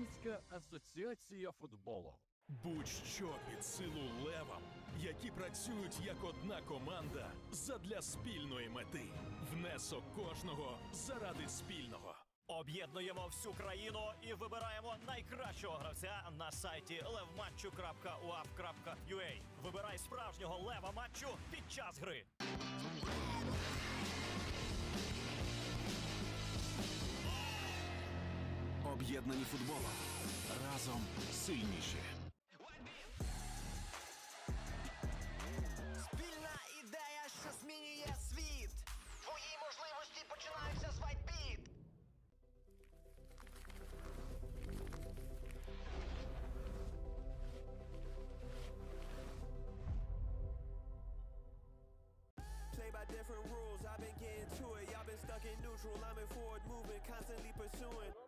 Українська асоціація футболу. Будь-що під силу левам, які працюють як одна команда задля спільної мети. Внесок кожного заради спільного. Об'єднуємо всю країну і вибираємо найкращого гравця на сайті levmatchu.uaf.ua. Вибирай справжнього лева матчу під час гри. Об'єднані футболом. Разом сильніші. Спільна ідея, що змінює світ. Твої можливості починаються з вайтбіт. Play by different rules, I've been getting to it. Y'all been stuck in neutral, I'm in forward movement, constantly pursuing.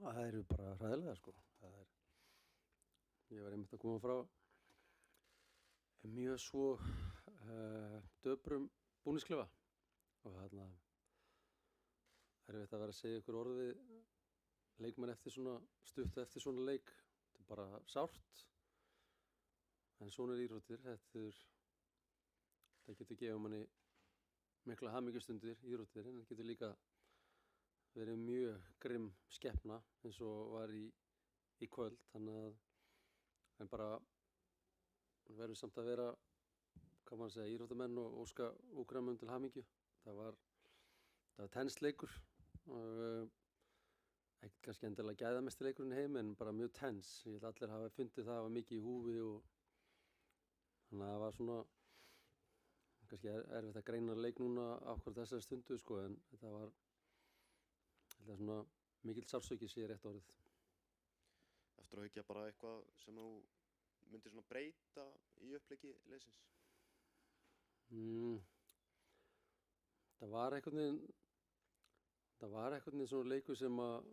Það eru bara hræðilega sko. Það er, ég var einmitt að koma frá mjög svo uh, döbrum búnisklefa og þarna er við að vera að segja ykkur orðið leikmenn eftir svona stuttu eftir svona leik þetta er bara sárt en svona er íróttir þetta er það getur gefið manni mikla hamingjastundir íróttir en það getur líka verið mjög grimm skeppna eins og var í, í kvöld. Þannig að en bara verður samt að vera hvað maður að segja, íróttamenn og óska úgræmum til hamingju. Það var, það var tensleikur uh, ekkert kannski endilega gæðamesti leikurinn heim en bara mjög tens ég held allir hafa fundið það að það var mikið í húfi og þannig að það var svona kannski er, erfitt að greina leik núna ákvæmt þessari stundu sko en þetta var þetta er svona mikill sársöki sér rétt orðið. Eftir að hugja bara eitthvað sem þú myndir svona breyta í uppleiki leysins. mm, það var einhvern veginn það var einhvern veginn svona leikur sem að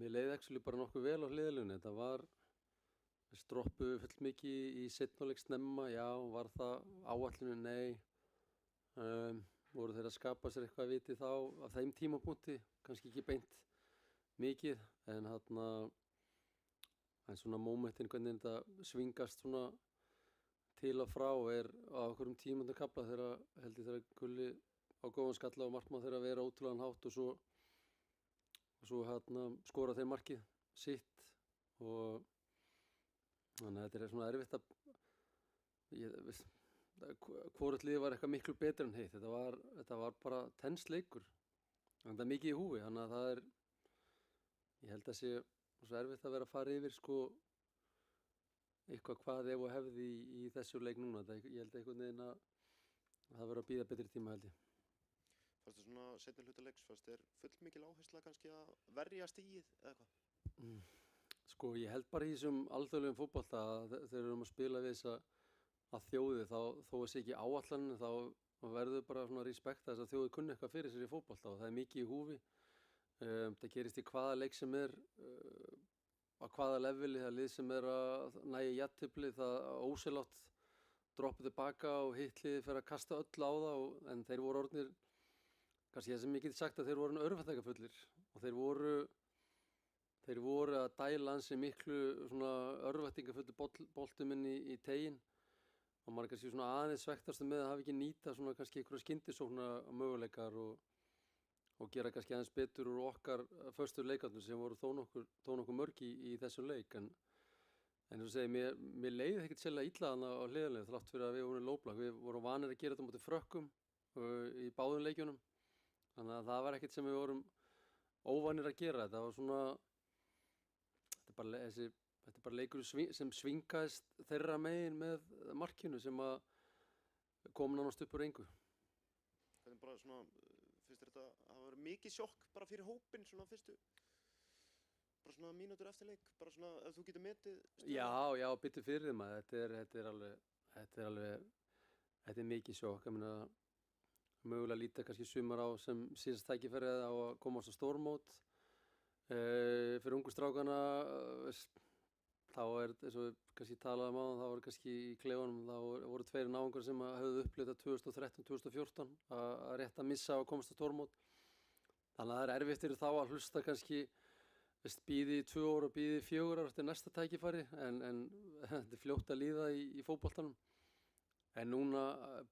mér leiði ekki bara nokkuð vel á hliðalunni það var stroppu full mikið í setnuleik snemma, já, var það áallinu, nei. Um, voru þeir að skapa sér eitthvað að viti þá á þeim tímapunkti, kannski ekki beint mikið, en hann en svona mómentin hvernig þetta svingast svona til og frá er á okkurum tímandu kapla þegar held ég þegar gulli á góðan skalla og markmann þegar að vera ótrúlegan hátt og svo, og svo hérna skora þeir markið sitt og þannig að þetta er svona erfitt að ég veist hvort liði var eitthvað miklu betur en heitt þetta var, þetta var bara tensleikur en það er mikið í húfi þannig að það er ég held að sé svo erfitt að vera að fara yfir sko eitthvað hvað ef og hefði í, í þessu leik núna það, ég held einhvern veginn að það verður að býða betri tíma held ég Fannst þér svona setni hluta leiks, fannst þér full mikil áhersla kannski að verja stíið eða hvað? mm. Sko ég held bara í þessum alþjóðlegum þe- þegar við erum að spila við þess að, að þjóði þá þó að sé ekki áallan þá verður bara svona respekt að þess að þjóði kunni eitthvað fyrir sér í fótbolta og það er mikið í húfi. Um, það gerist í hvaða leik sem er uh, á hvaða leveli það lið sem er að næja jættipli það óselátt droppa tilbaka og hitliði fyrir að kasta öll á það og, en þeir voru orðnir kannski það sem ég geti sagt að þeir voru örfættakafullir og þeir voru þeir voru að dæla ansi miklu svona örfættingafulli boltum inn í, í tegin og maður er kannski svona aðeins svektast með að hafa ekki nýta svona kannski einhverju skyndisókna möguleikar og, og gera kannski aðeins betur úr okkar förstur leikandum sem voru þó nokkur, þó nokkur mörg í, í þessu leik. En, en þú segir, mér, mér leiði ekkert sérlega illa þannig á hliðanlega þrátt fyrir að við vorum lóblag, við vorum vanir að gera þetta mútið frökkum uh, í báðum leikjunum. Þannig að það var ekkert sem við vorum óvanir að gera, þetta var svona þetta er bara, þessi, þetta er bara leikur sem svingaðist þeirra megin með markinu sem að kom nánast upp úr engu Hvernig bara svona, finnst þetta að hafa verið mikið sjokk bara fyrir hópinn svona fyrstu, bara svona mínútur eftir leik, bara svona ef þú getur metið stöðuna? Já, já, byttu fyrir þeim að þetta er, þetta er alveg, þetta er alveg, þetta er mikið sjokk, ég meina, mögulega líta kannski sumar á sem síðast tækifærið á að komast á stórmót, uh, fyrir ungu strákana, veist, þá er, eins og við kannski talaðum á þá voru kannski í klefunum, þá voru, tveiri náungar sem að höfðu upplitað 2013-2014 að að rétt að missa og komast á stórmót, þannig að það er erfitt fyrir þá að hlusta kannski, veist, býði í tvö og býði í fjögur ár eftir næsta tækifæri en, en þetta er fljótt að líða í, í fótboltanum. En núna eh,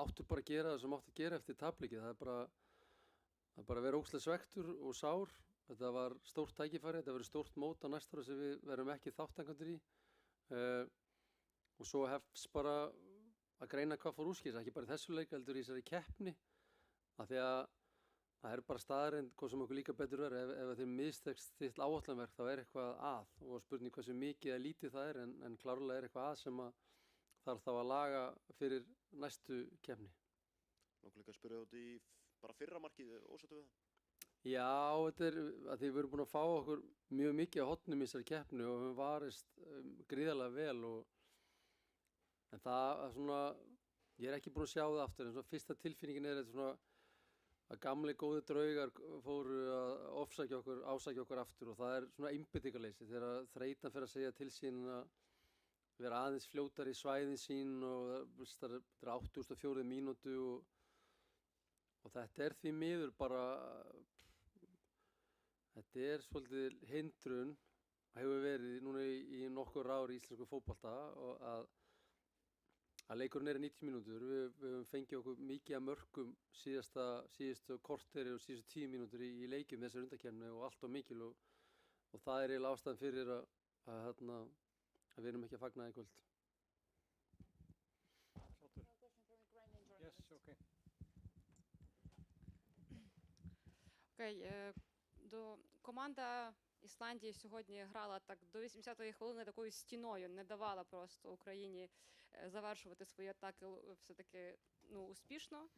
áttu bara að gera það sem áttu að gera eftir tablíkið það er bara það er bara að vera ókslega svektur og sár þetta var stórt tækifæri, þetta verður stórt mót á næsta ára sem við verðum ekki þáttangandur í uh, og svo hefst bara að greina hvað fór úrskis, ekki bara í þessu leik heldur í þessari keppni af því að það er bara staðarind hvað sem okkur líka betur verður ef, ef þeir mistekst þitt áallanverk þá er eitthvað að og spurning hversu mikið eða lítið það er en, en klárlega er eitthvað að sem að þarf þá að laga fyrir næstu kefni. Nókuð líka að spyrja út í bara fyrra markið, ósáttu við það? Já, þetta er að því við erum búin að fá okkur mjög mikið á hotnum í þessari keppni og við höfum varist um, gríðarlega vel og en það er svona ég er ekki búin að sjá það aftur en svo fyrsta tilfinningin er þetta svona að gamli góði draugar fóru að ofsækja okkur, ásækja okkur aftur og það er svona einbyttingarleysi þegar þreytan fyrir að segja til sín að vera aðeins fljótar í svæðin sín og það er það er 8.4 mínútu og, og þetta er því miður bara Þetta er svolítið hindrun hefur verið núna í, í nokkur ár í íslensku fókbalta að, að leikurinn er 90 mínútur við, við höfum fengið okkur mikið að mörgum síðasta, síðastu korteri og síðastu 10 mínútur í, í leikjum þessar undarkernu og allt og mikil og, og það er eiginlega ástæðan fyrir að, að, hérna, að við erum ekki að fagna einhvert Yes, okay. Okay, uh, до команда Ісландії сьогодні грала так до 80-ї хвилини такою стіною, не давала просто Україні е, завершувати свої атаки все-таки ну, успішно.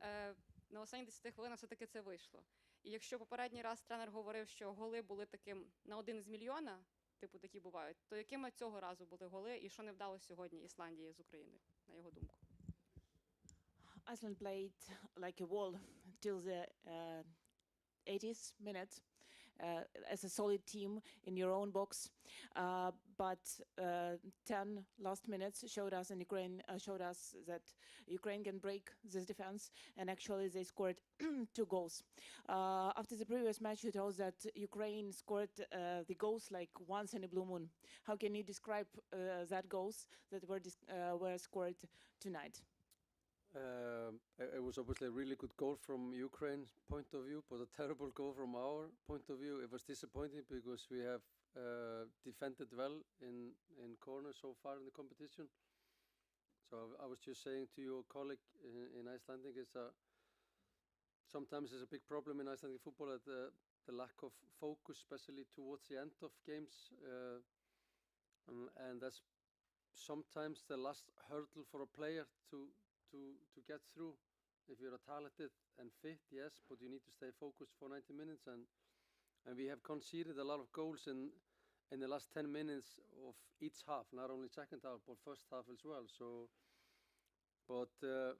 Е, На останні 10 хвилинах все-таки це вийшло. І якщо попередній раз тренер говорив, що голи були таким на один з мільйона, типу такі бувають, то якими цього разу були голи і що не вдалося сьогодні Ісландії з України, на його думку? Iceland played like a wall till the uh, 80th minutes uh, as a solid team in your own box. Uh, but uh, 10 last minutes showed us and Ukraine uh, showed us that Ukraine can break this defense and actually they scored two goals. Uh, after the previous match you told that Ukraine scored uh, the goals like once in a blue moon. How can you describe that goals that were were scored tonight? Um, it it was obviously a really good goal from Ukraine's point of view, but a terrible goal from our point of view. It was disappointing because we have uh, defended well in in corners so far in the competition. So I- I was just saying to your colleague in, in Icelandic is that sometimes it's a big problem in Icelandic football that the, the lack of focus, especially towards the end of games, uh, and, and that's sometimes the last hurdle for a player to to to get through. If you're a talented and fit, yes, but you need to stay focused for 90 minutes, and and we have conceded a lot of goals in in the last 10 minutes of each half, not only second half but first half as well. So, but uh,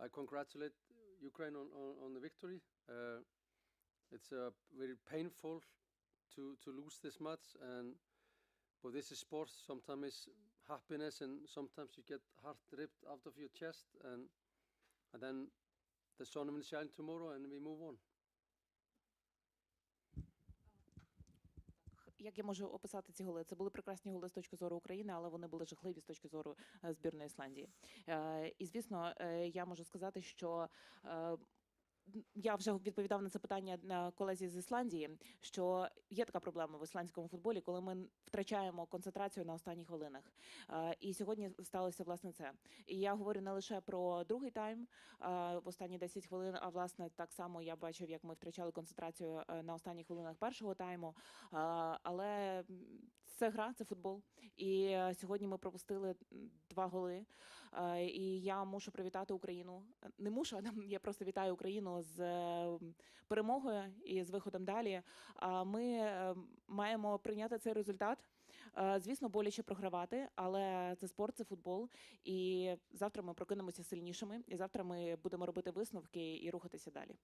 I congratulate Ukraine on on, on the victory. Uh, it's uh, very painful to to lose this match, and but this is sports. Sometimes happiness, and sometimes you get heart ripped out of your chest, and and then the sun will shine tomorrow, and we move on. Як я можу описати ці голи? Це були прекрасні голи з точки зору України, але вони були жахливі з точки зору е, збірної Ісландії. Е, І звісно, е, я можу сказати, що я вже відповідав на це питання на колезі з Ісландії, що є така проблема в ісландському футболі, коли ми втрачаємо концентрацію на останніх хвилинах. Е, І сьогодні сталося власне це. І я говорю не лише про другий тайм е, в останні 10 хвилин, а власне так само я бачив, як ми втрачали концентрацію е, на останніх хвилинах першого тайму. Але це гра, це футбол. І е, сьогодні ми пропустили два голи. Е, І я мушу привітати Україну. Не мушу, а я просто вітаю Україну з е, перемогою і з виходом далі. Ми маємо прийняти цей результат. Звісно, боляче програвати, але це спорт, це футбол. І завтра ми прокинемося сильнішими, і завтра ми будемо робити висновки і рухатися далі.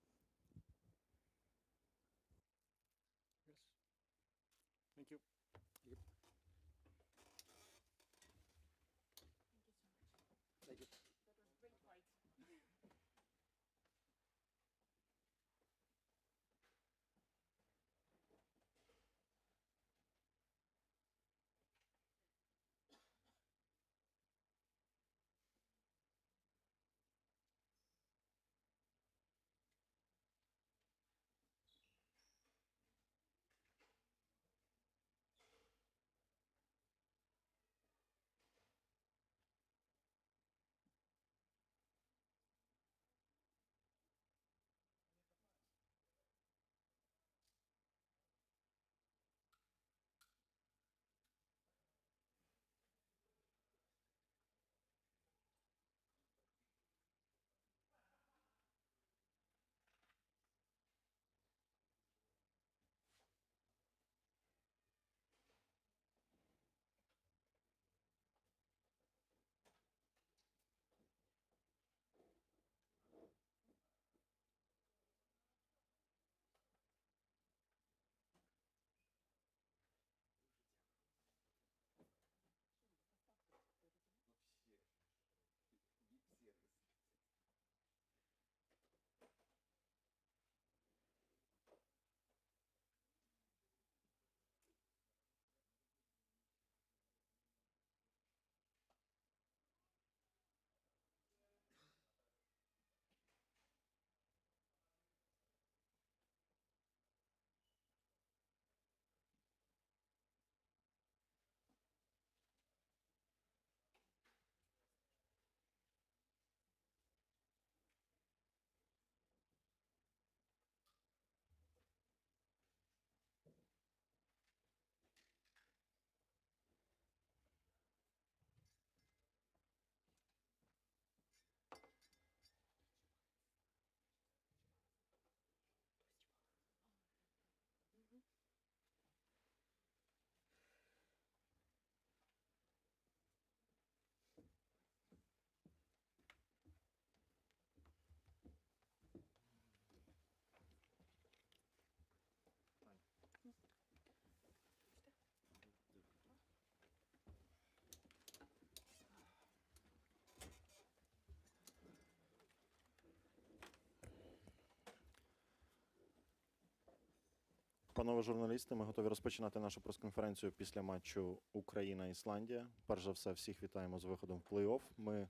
Панове журналісти, ми готові розпочинати нашу прес-конференцію після матчу Україна-Ісландія. Перш за все, всіх вітаємо з виходом в плей-офф. Ми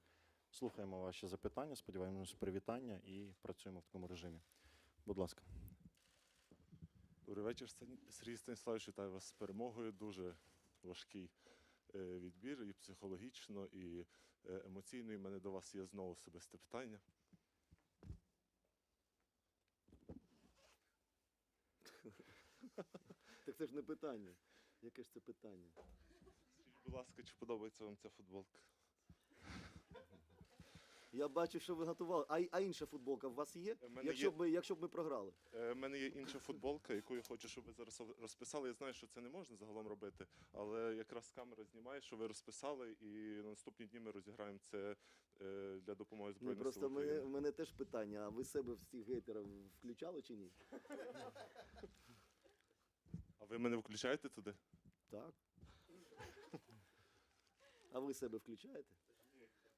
слухаємо ваші запитання, сподіваємося, привітання і працюємо в такому режимі. Будь ласка. Добрий вечір, Сергій Станіславович. Вітаю вас з перемогою. Дуже важкий е, відбір і психологічно, і е, емоційно. І в мене до вас є знову особисте питання. Так це ж не питання. Яке ж це питання? Скажіть, будь ласка, чи подобається вам ця футболка? Я бачу, що ви готували. А, а інша футболка у вас є? У мене Якщо є- б ми, якщо б ми програли. Е, У мене є інша футболка, яку я хочу, щоб ви зараз розписали. Я знаю, що це не можна загалом робити, але якраз камера знімає, що ви розписали, і на наступні дні ми розіграємо це е, для допомоги Ні, Збройним просто мене, України. в мене теж питання, а ви себе в цих гейтерів включали чи ні? А ви мене включаєте туди? Так. А ви себе включаєте?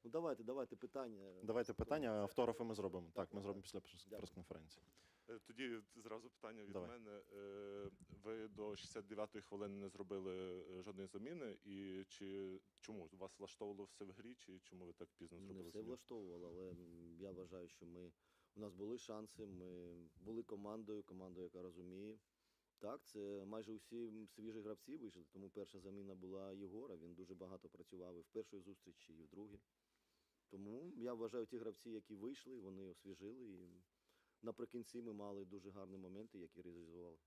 Ну давайте, давайте питання. Давайте питання, а автографи ми зробимо. Так, ми зробимо після прес- прес-конференції. Е, Тоді зразу питання від Давай. мене. Е, Ви до 69-ї хвилини не зробили е, жодної заміни, і чи чому вас влаштовувало все в грі, чи чому ви так пізно Не зробили? все заміну? влаштовувало, але м, я вважаю, що ми у нас були шанси. Ми були командою, командою, яка розуміє. Так, це майже усі свіжі гравці вийшли, тому перша заміна була Єгора. Він дуже багато працював і в першій зустрічі, і в другій. Тому я вважаю, ті гравці, які вийшли, вони освіжили. І наприкінці ми мали дуже гарні моменти, які реалізували.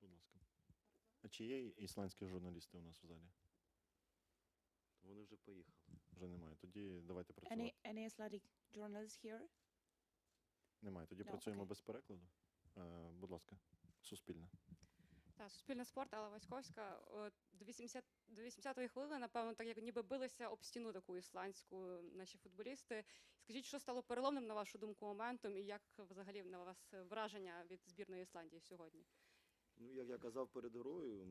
Будь ласка. А чи є ісландські журналісти у нас в залі? Вони вже поїхали. Вже немає. Тоді давайте працювати. Any, any Icelandic journalists here? Немає. Тоді No, працюємо окей. без перекладу. Е, будь ласка, суспільне. Та суспільний спорт, Алла Васьковська. До 80 до 80-ї хвилини, напевно, так як ніби билися об стіну таку ісландську наші футболісти. Скажіть, що стало переломним на вашу думку моментом, і як взагалі на вас враження від збірної Ісландії сьогодні? Ну, як я казав перед грою,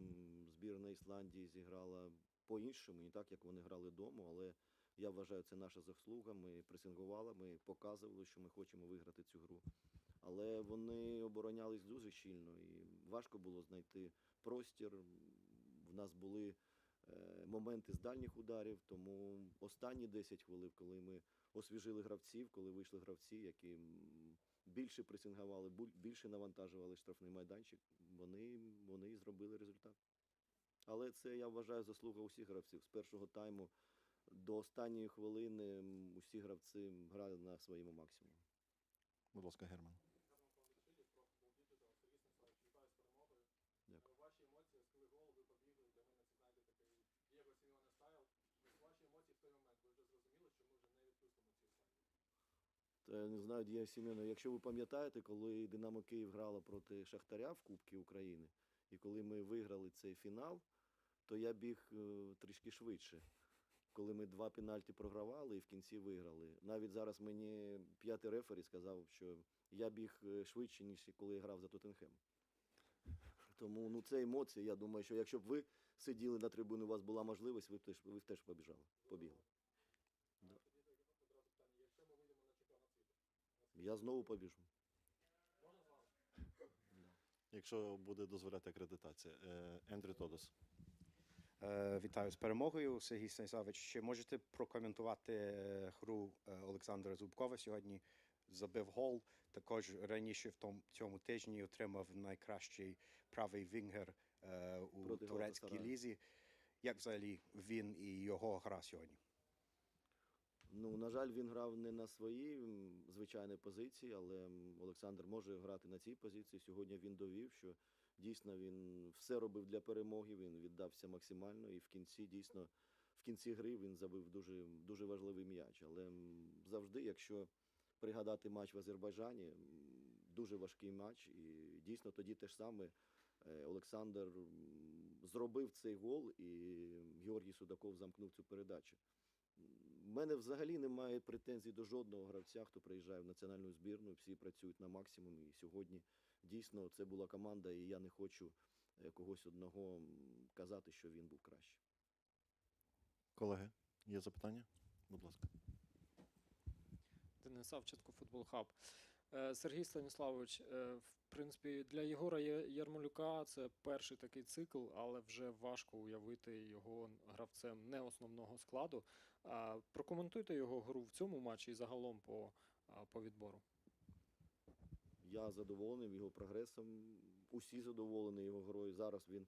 збірна Ісландії зіграла по-іншому, не так, як вони грали вдома, але я вважаю, це наша заслуга. Ми пресингували, ми показували, що ми хочемо виграти цю гру. Але вони оборонялись дуже щільно і важко було знайти простір. В нас були е, моменти з дальніх ударів, тому останні 10 хвилин, коли ми освіжили гравців, коли вийшли гравці, які більше пресингували, більше навантажували штрафний майданчик, вони, вони зробили результат. Але це, я вважаю, заслуга усіх гравців. З першого тайму до останньої хвилини усі гравці грали на своєму максимумі. Будь ласка, Герман. Дякую. Ваші емоції, коли гол, ви побігли, для мене це знаєте такий Дієго Сімеоне стайл. Ваші емоції в той момент, ви вже зрозуміли, що ми вже не відпустимо цю Ісландію. Та я не знаю, Дія Сімена. Якщо ви пам'ятаєте, коли Динамо Київ грала проти Шахтаря в Кубці України, і коли ми виграли цей фінал, то я біг е, трішки швидше. Коли ми два пенальті програвали і в кінці виграли. Навіть зараз мені п'ятий рефері сказав, що я біг е, швидше, ніж коли я грав за Тоттенхем. Тому ну, це емоції. Я думаю, що якщо б ви сиділи на трибуні, у вас була можливість, ви б теж, ви б теж побіжали, побігли. Я знову побіжу. Якщо буде дозволяти акредитація. Е, Ендрю Тодос. Е, Вітаю з перемогою, Сергій Станіславович. Чи можете прокоментувати е, гру Олександра Зубкова сьогодні? Забив гол. Також раніше в тому цьому тижні отримав найкращий правий вінгер у Проти турецькій лізі. Як взагалі він і його гра сьогодні? Ну, на жаль, він грав не на своїй звичайній позиції, але Олександр може грати на цій позиції. Сьогодні він довів, що дійсно він все робив для перемоги, він віддався максимально, і в кінці дійсно в кінці гри він забив дуже, дуже важливий м'яч. Але завжди, якщо пригадати матч в Азербайджані, дуже важкий матч, і дійсно тоді те ж саме. е, Олександр зробив цей гол, і Георгій Судаков замкнув цю передачу. У мене взагалі немає претензій до жодного гравця, хто приїжджає в національну збірну. Всі працюють на максимумі. І сьогодні дійсно це була команда, і я не хочу е, когось одного казати, що він був краще. Колеги, є запитання? Будь ласка. Денис Савченко, Футбол Хаб. Е, Сергій Станіславович, е, в принципі, для Єгора Ярмолюка це перший такий цикл, але вже важко уявити його гравцем не основного складу. Прокоментуйте його гру в цьому матчі і загалом по, по відбору. Я задоволений його прогресом. Усі задоволені його грою. Зараз він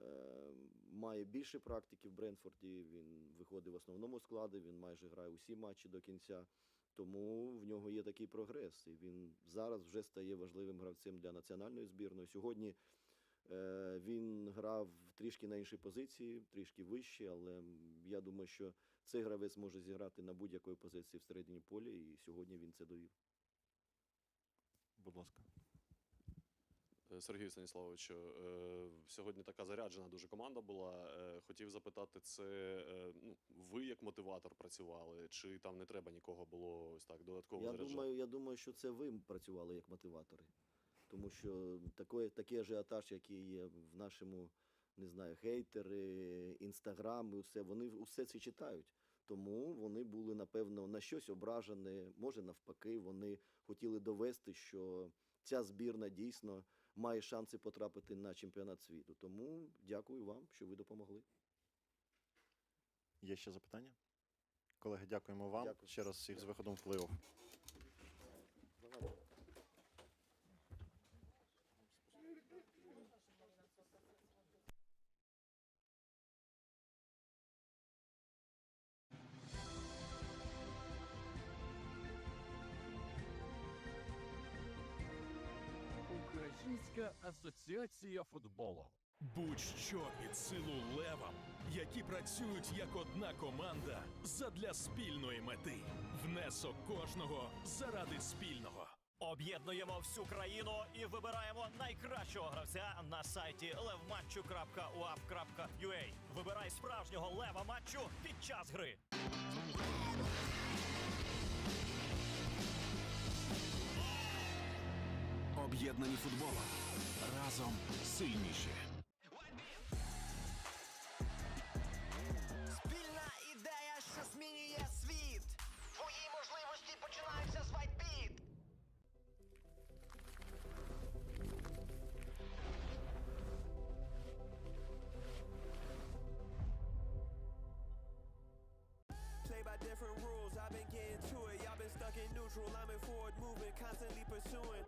е, має більше практики в Брентфорді. Він виходить в основному складі. Він майже грає усі матчі до кінця. Тому в нього є такий прогрес. І він зараз вже стає важливим гравцем для національної збірної. Сьогодні е, він грав трішки на іншій позиції, трішки вище, але я думаю, що цей гравець може зіграти на будь-якої позиції в середині поля, і сьогодні він це довів. Будь ласка. Е, Сергію Станіславовичу, е, сьогодні така заряджена дуже команда була. Е, Хотів запитати, це ну, ви як мотиватор працювали, чи там не треба нікого було ось так додатково Я заряджати? думаю, я думаю, що це ви працювали як мотиватори. Тому що такий, такий ажіотаж, який є в нашому, не знаю, хейтери, інстаграм, і усе, вони усе це читають. Тому вони були, напевно, на щось ображені. Може, навпаки, вони хотіли довести, що ця збірна дійсно має шанси потрапити на чемпіонат світу. Тому дякую вам, що ви допомогли. Є ще запитання? Колеги, дякуємо вам. Дякую. Ще раз всіх з виходом в плей-офф. Українська асоціація футболу. Будь-що під силу левам, які працюють як одна команда задля спільної мети. Внесок кожного заради спільного. Об'єднуємо всю країну і вибираємо найкращого гравця на сайті levmatchu.uap.ua. Вибирай справжнього лева матчу під час гри. Об'єднані футболом. Разом сильніші. Спільна ідея, що змінює світ. Твої можливості починаються з WhiteBit. Play by different rules, I've been getting to it. Y'all been stuck in neutral. I'm in forward movement, constantly pursuing.